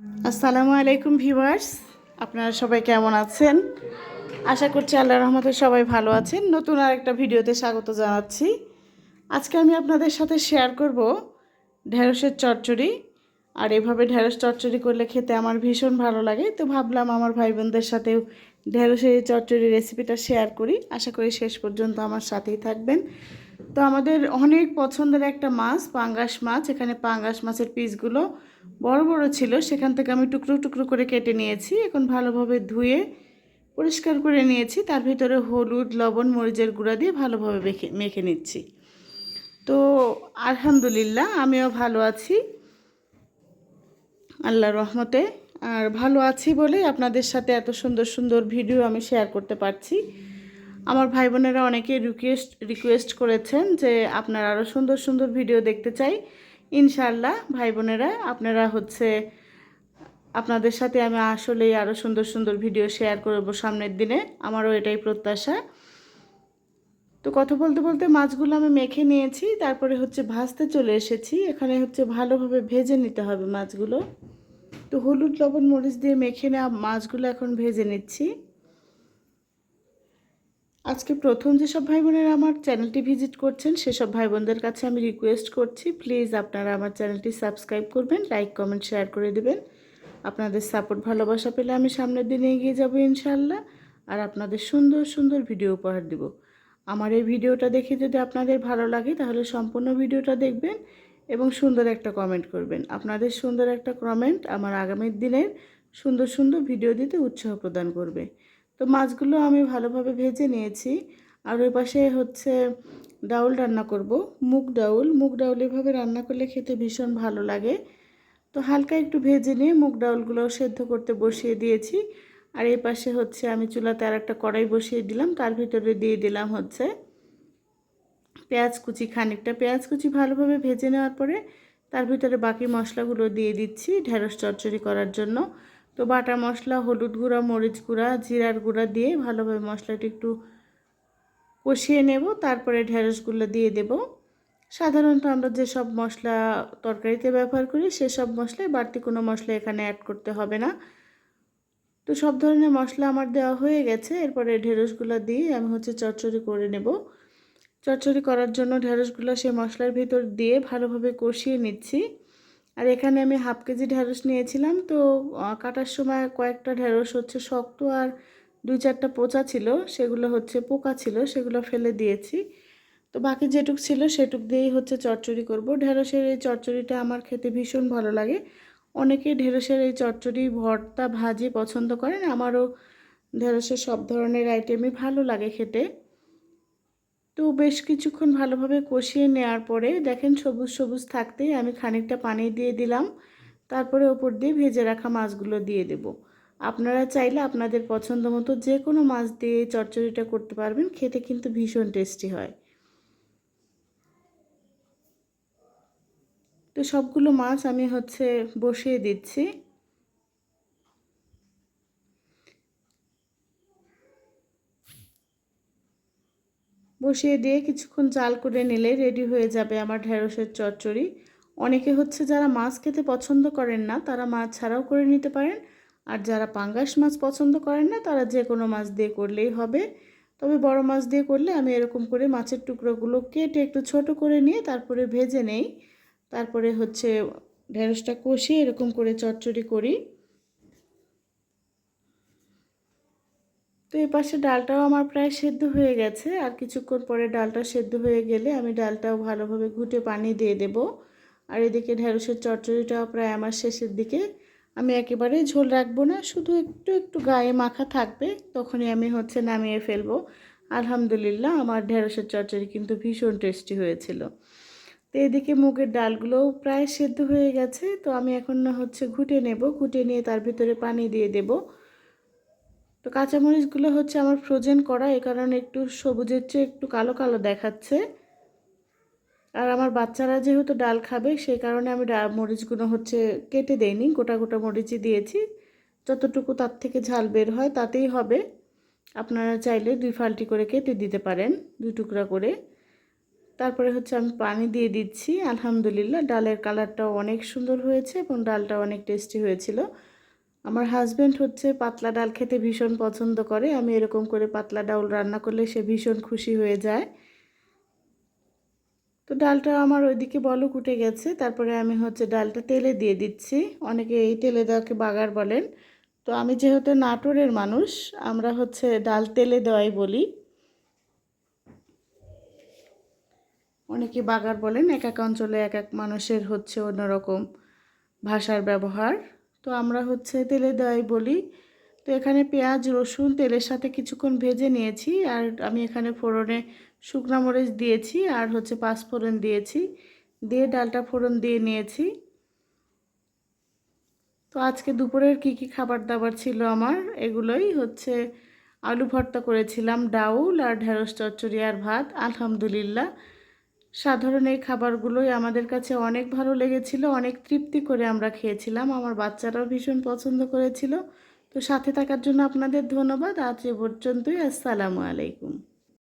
আসসালামু আলাইকুম ভিউয়ার্স, আপনারা সবাই কেমন আছেন? আশা করছি আল্লাহ রহমতে সবাই ভালো আছেন। নতুন আর একটা ভিডিওতে স্বাগত জানাচ্ছি। আজকে আমি আপনাদের সাথে শেয়ার করব ঢেঁড়সের চচ্চড়ি। আর এভাবে ঢেঁড়স চচ্চড়ি করলে খেতে আমার ভীষণ ভালো লাগে। তো ভাবলাম আমার ভাই বোনদের সাথেও ঢেঁড়সের এই চচ্চড়ি রেসিপিটা শেয়ার করি। আশা করি শেষ পর্যন্ত আমার সাথেই থাকবেন। তো আমাদের অনেক পছন্দের একটা মাছ, পাঙ্গাস মাছ। এখানে পাঙ্গাস মাছের পিসগুলো বড় বড় ছিল। সেখান থেকে আমি টুকরো টুকরো করে কেটে নিয়েছি। এখন ভালোভাবে ধুয়ে পরিষ্কার করে নিয়েছি। তার ভিতরে হলুদ, লবণ, মরিচের গুঁড়া দিয়ে ভালোভাবে মেখে মেখে নিচ্ছি। তো আলহামদুলিল্লাহ, আমিও ভালো আছি। আল্লাহ রহমতে। আর ভালো আছি বলেই আপনাদের সাথে এত সুন্দর সুন্দর ভিডিও আমি শেয়ার করতে পারছি। আমার ভাই বোনেরা অনেকে রিকোয়েস্ট রিকোয়েস্ট করেছেন যে আপনারা আরও সুন্দর সুন্দর ভিডিও দেখতে চাই। ইনশাল্লাহ ভাই বোনেরা আপনারা হচ্ছে, আপনাদের সাথে আমি আসলেই আরও সুন্দর সুন্দর ভিডিও শেয়ার করব সামনের দিনে। আমারও এটাই প্রত্যাশা। তো কথা বলতে বলতে মাছগুলো আমি মেখে নিয়েছি, তারপরে হচ্ছে ভাজতে চলে এসেছি। এখানে হচ্ছে ভালোভাবে ভেজে নিতে হবে মাছগুলো। তো হলুদ, লবণ, মরিচ দিয়ে মেখে নেওয়া মাছগুলো এখন ভেজে নিচ্ছি। আজকে প্রথম যেসব ভাই বোনেরা আমার চ্যানেলটি ভিজিট করছেন, সেসব ভাই বোনদের কাছে আমি রিকোয়েস্ট করছি প্লিজ আপনারা আমার চ্যানেলটি সাবস্ক্রাইব করবেন লাইক কমেন্ট শেয়ার করে দেবেন। আপনাদের সাপোর্ট ভালোবাসা পেলে আমি সামনের দিনে এগিয়ে যাব ইনশাল্লাহ আর আপনাদের সুন্দর সুন্দর ভিডিও উপহার দেব। আমার এই ভিডিওটা দেখে যদি আপনাদের ভালো লাগে, তাহলে সম্পূর্ণ ভিডিওটা দেখবেন এবং সুন্দর একটা কমেন্ট করবেন। আপনাদের সুন্দর একটা কমেন্ট আমার আগামী দিনের সুন্দর সুন্দর ভিডিও দিতে উৎসাহ প্রদান করবে। তো মাছগুলো আমি ভালোভাবে ভেজে নিয়েছি। আর ওই পাশে হচ্ছে ডাউল রান্না করব, মুগ ডাউল। মুগ ডাউল এভাবে রান্না করলে খেতে ভীষণ ভালো লাগে। তো হালকা একটু ভেজে নিয়ে মুগ ডাউলগুলো সেদ্ধ করতে বসিয়ে দিয়েছি। আর এই পাশে হচ্ছে আমি চুলাতে আর একটা কড়াই বসিয়ে দিলাম, তার ভিতরে দিয়ে দিলাম হচ্ছে পেঁয়াজ কুচি খানিকটা। পেঁয়াজ কুচি ভালোভাবে ভেজে নেওয়ার পরে তার ভিতরে বাকি মশলাগুলো দিয়ে দিচ্ছি ঢেঁড়স চচ্চড়ি করার জন্য। তো বাটা মশলা, হলুদ গুঁড়া, মরিচ গুঁড়া, জিরার গুঁড়া দিয়ে ভালোভাবে মশলাটা একটু কষিয়ে নেব। তারপরে ঢেঁড়সগুলো দিয়ে দেব। সাধারণত আমরা যেসব মশলা তরকারিতে ব্যবহার করি, সেসব মশলায় বাড়তি কোনো মশলা এখানে অ্যাড করতে হবে না। তো সব ধরনের মশলা আমার দেওয়া হয়ে গেছে। এরপরে ঢেঁড়সগুলো দিয়ে আমি হচ্ছে চচ্চড়ি করে নেব। চচ্চড়ি করার জন্য ঢেঁড়সগুলো সেই মশলার ভিতর দিয়ে ভালোভাবে কষিয়ে নিচ্ছি। আর এখানে আমি হাফ কেজি ঢেঁড়স নিয়েছিলাম, তো কাটার সময় কয়েকটা ঢেঁড়স হচ্ছে শক্ত আর দুই চারটা পোচা ছিল, সেগুলো হচ্ছে পোকা ছিল, সেগুলো ফেলে দিয়েছি। তো বাকি যেটুক ছিল সেটুক দিয়েই হচ্ছে চচ্চড়ি করব। ঢেঁড়সের এই চচ্চড়িটা আমার খেতে ভীষণ ভালো লাগে। অনেকেই ঢেঁড়সের এই চচ্চড়ি, ভর্তা, ভাজি পছন্দ করেন, আমারও ঢেঁড়সের সব ধরনের আইটেমই ভালো লাগে খেতে। তো বেশ কিছুক্ষণ ভালোভাবে কষিয়ে নেওয়ার পরে দেখেন সবুজ সবুজ থাকতেই আমি খানিকটা পানি দিয়ে দিলাম। তারপরে ওপর দিয়ে ভেজে রাখা মাছগুলো দিয়ে দেব। আপনারা চাইলে আপনাদের পছন্দ মতো যে কোনো মাছ দিয়ে চচ্চড়িটা করতে পারবেন, খেতে কিন্তু ভীষণ টেস্টি হয়। তো সবগুলো মাছ আমি হচ্ছে বসিয়ে দিচ্ছি। বসিয়ে দিয়ে কিছুক্ষণ জাল করে নিলে রেডি হয়ে যাবে আমার ঢেঁড়সের চচ্চড়ি। অনেকে হচ্ছে যারা মাছ খেতে পছন্দ করেন না, তারা মাছ ছাড়াও করে নিতে পারেন। আর যারা পাঙ্গাস মাছ পছন্দ করেন না, তারা যে কোনো মাছ দিয়ে করলেই হবে। তবে বড় মাছ দিয়ে করলে আমি এরকম করে মাছের টুকরোগুলো কেটে একটু ছোট করে নিয়ে তারপরে ভেজে নেই। তারপরে হচ্ছে ঢেঁড়সটা কষিয়ে এরকম করে চচ্চড়ি করি। তো এই পাশে ডালটাও আমার প্রায় সেদ্ধ হয়ে গেছে। আর কিছুক্ষণ পরে ডালটা সেদ্ধ হয়ে গেলে আমি ডালটাও ভালোভাবে ঘুটে পানি দিয়ে দেব। আর এদিকে ঢেঁড়সের চচ্চড়িটাও প্রায় আমার শেষের দিকে। আমি একেবারে ঝোল রাখব না, শুধু একটু একটু গায়ে মাখা থাকবে, তখনই আমি হচ্ছে নামিয়ে ফেলব। আলহামদুলিল্লাহ আমার ঢেঁড়সের চচ্চড়ি কিন্তু ভীষণ টেস্টি হয়েছিল। তো এদিকে মুগের ডালগুলোও প্রায় সেদ্ধ হয়ে গেছে। তো আমি এখন না হচ্ছে ঘুটে নেব, ঘুটে নিয়ে তার ভিতরে পানি দিয়ে দেবো। তো কাঁচামরিচগুলো হচ্ছে আমার ফ্রোজেন করা, এ কারণে একটু সবুজের চেয়ে একটু কালো কালো দেখাচ্ছে। আর আমার বাচ্চারা যেহেতু ডাল খাবে সেই কারণে আমি ডাল মরিচগুলো হচ্ছে কেটে দেইনি, গোটা গোটা মরিচই দিয়েছি। যতটুকু তার থেকে ঝাল বের হয় তাতেই হবে। আপনারা চাইলে দুই ফালটি করে কেটে দিতে পারেন, দুই টুকরা করে। তারপরে হচ্ছে আমি পানি দিয়ে দিচ্ছি, আলহামদুলিল্লাহ। ডালের কালারটাও অনেক সুন্দর হয়েছে এবং ডালটা অনেক টেস্টি হয়েছিল। আমার হাজব্যান্ড হচ্ছে পাতলা ডাল খেতে ভীষণ পছন্দ করে। আমি এরকম করে পাতলা ডাল রান্না করলে সে ভীষণ খুশি হয়ে যায়। তো ডালটা আমার ওইদিকে বলক উঠে গেছে। তারপরে আমি হচ্ছে ডালটা তেলে দিয়ে দিচ্ছি। অনেকে এই তেলে দেওয়াকে বাগার বলেন। তো আমি যেহেতু নাটোরের মানুষ, আমরা হচ্ছে ডাল তেলে দেওয়াই বলি। অনেকে বাগার বলেন, এক এক অঞ্চলে এক এক মানুষের হচ্ছে অন্যরকম ভাষার ব্যবহার। তো আমরা হচ্ছে তেলে দেওয়াই বলি। তো এখানে পেঁয়াজ, রসুন তেলের সাথে কিছুক্ষণ ভেজে নিয়েছি আর আমি এখানে ফোড়নে শুকনা মরিচ দিয়েছি আর হচ্ছে পাঁচ ফোড়ন দিয়েছি। দিয়ে ডালটা ফোড়ন দিয়ে নিয়েছি। তো আজকে দুপুরের কি কি খাবার দাবার ছিল আমার? এগুলোই হচ্ছে আলু ভর্তা করেছিলাম, ডাউল আর ঢেঁড়স চচ্চড়ি আর ভাত, আলহামদুলিল্লাহ। সাধারণ এই খাবারগুলোই আমাদের কাছে অনেক ভালো লেগেছিল, অনেক তৃপ্তি করে আমরা খেয়েছিলাম। আমার বাচ্চারাও ভীষণ পছন্দ করেছিল। তো সাথে থাকার জন্য আপনাদের ধন্যবাদ। আজ এ পর্যন্তই। আসসালামু আলাইকুম।